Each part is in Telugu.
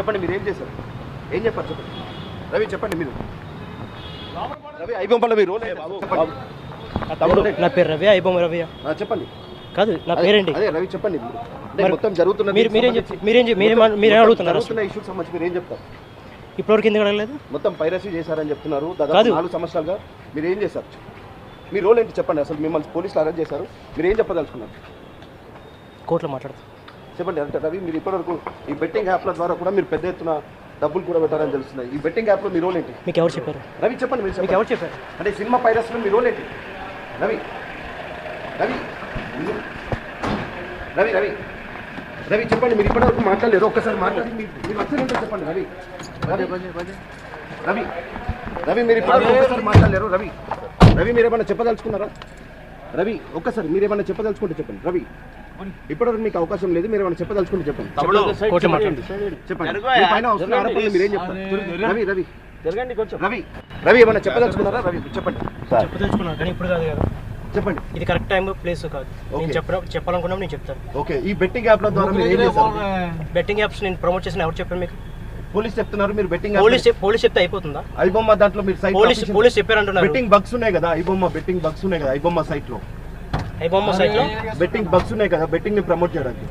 చెప్పండి మీరు ఏం చేశారు? ఏం చెప్పారు చెప్పండి? రవి చెప్పండి మీరు. రవి ఐబొమ్మల మీ రోల్ ఏంటి? చెప్పండి. తమ్ముడు. నా పేరు రవి ఐబొమ్మ రవి. ఆ, చెప్పండి. కాదు నా పేరేంటి? అదే రవి చెప్పండి మరి. మొత్తం జరుగుతున్న మీరు మీరేం మీరేం మీరేం మీరేం అడుగుతున్నారు ఇష్యూస్ సంబంధించి మీరు ఏం చెప్తారు? ఇప్పటివరకు ఎందుకు అడగలేదు? మొత్తం పైరసీ చేశారని చెప్తున్నారు. దాదాపు. నాలుగు సంవత్సరాలుగా మీరు ఏం చేశారు? మీ రోల్ ఏంటి చెప్పండి అసలు? మిమ్మల్ని పోలీసులు అరెస్ట్ చేశారు. మీరు ఏం చెప్పదలుచుకున్నారు? కోర్టులో మాట్లాడతాం. చెప్పండి. అంటే రవి మీరు ఇప్పటివరకు ఈ బెట్టింగ్ యాప్ల ద్వారా కూడా మీరు పెద్ద ఎత్తున డబ్బులు కూడా పెట్టారని తెలుస్తుంది ఈ బెట్టింగ్ యాప్లో మీ రోల్ ఏంటి? మీకు ఎవరు చెప్పారు? రవి చెప్పండి మీరు మీకు ఎవరు చెప్పారు? అంటే సినిమా పైరస్లో మీ రోల్ ఏంటి? రవి రవి రవి రవి రవి చెప్పండి మీరు ఇప్పటివరకు మాట్లాడలేరు. ఒక్కసారి మాట్లాడి మీరు మీరు వచ్చారు ఏంటో చెప్పండి రవి. రవి రవి రవి మీరు ఇప్పటివరకు ఒక్కసారి మాట్లాడలేరు. రవి రవి మీరు ఏమైనా చెప్పదలుచుకున్నారా? రవి ఒక్కసారి మీరు ఏమైనా చెప్పదలుచుకుంటే చెప్పండి. రవి ఇప్పటివరకు మీకు అవకాశం లేదు మీరు ఏమైనా చెప్పదలుచుకుంటే చెప్పండి. చెప్పండి పైన మీరేం చెప్తారు? రవి రవి. జరగండి కొంచెం. రవి రవి ఏమైనా చెప్పదలుచుకున్నారా? రవి చెప్పండి. చెప్పదలుచుకున్నాను కానీ ఇప్పుడు కాదు కదా. చెప్పండి. ఇది కరెక్ట్ టైం ప్లేస్ కాదు. నేను Okay. చెప్పిన చెప్పాలనుకున్నా నేను చెప్తాను. ఓకే ఈ బెట్టింగ్ యాప్ల ద్వారా ఏం బెట్టింగ్ యాప్స్ నేను ప్రమోట్ చేసిన ఎవరు చెప్పారు మీకు? పోలీస్ చెప్తున్నారు మీరు బెట్టింగ్ పోలీస్ పోలీస్ చెప్తే అయిపోతుందా? ఐబొమ్మ దాంట్లో మీరు సైట్ పోలీస్ పోలీస్ చెప్పారంటున్నారు. బెట్టింగ్ బగ్స్ ఉన్నాయి కదా ఐబొమ్మ బెట్టింగ్ బగ్స్ ఉన్నాయి కదా ఐబొమ్మ సైట్లో. ఐబొమ్మ సైట్లో? బెట్టింగ్ బగ్స్ ఉన్నాయి కదా బెట్టింగ్ని ప్రమోట్ చేయడానికి.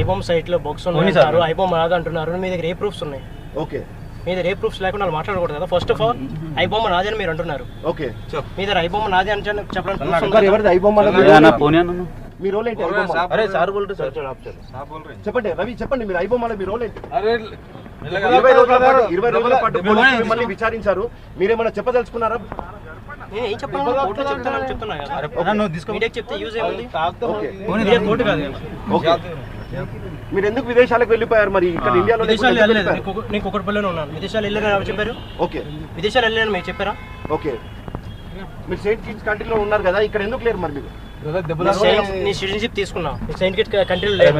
ఐబొమ్మ సైట్లో బగ్స్ ఉన్నాయి ఐబొమ్మ రాదు అంటున్నారు మీ దగ్గర ఏ ప్రూఫ్స్ ఉన్నాయి? ఓకే. మీద రేప్ ప్రూఫ్స్ లేకుండా మాట్లాడకూడదు కదా ఫస్ట్ ఆఫ్ ఆల్ ఐబొమ్మ నాదే అని మీరు అంటున్నారు. ఓకే. మీద ఐబొమ్మ నాదే అని చెప్పడానికి ఎవరిది? ఐబొమ్మ మీ రోల్ ఏంటి? అరే సార్ బోల్ చెప్పండి రవి చెప్పండి మీరు ఐబొమ్మలో మీ రోల్ ఏంటి? అరే ఇరవై రోజుల పాటు ఇరవై రోజుల పాటు మిమ్మల్ని విచారించారు. మీరేమైనా చెప్పదలుచుకున్నారా? మీరు ఎందుకు విదేశాలకు వెళ్ళిపోయారు మరి? ఇక్కడ ఇండియాలో విదేశాలు వెళ్ళలేదు? నేను కుక్కడపల్లిలో ఉన్నాను. విదేశాలు వెళ్ళారని చెప్పారు? ఓకే. విదేశాలు వెళ్ళారని మీరు చెప్పారా? ఓకే. మీరు సెయింట్ కిట్స్ కంట్రీలో ఉన్నారు కదా ఇక్కడ ఎందుకు లేరు మరి మీరు? నీ సిటిజన్షిప్ తీసుకున్నా సెయింట్ కిట్ కంట్రీలో లేదు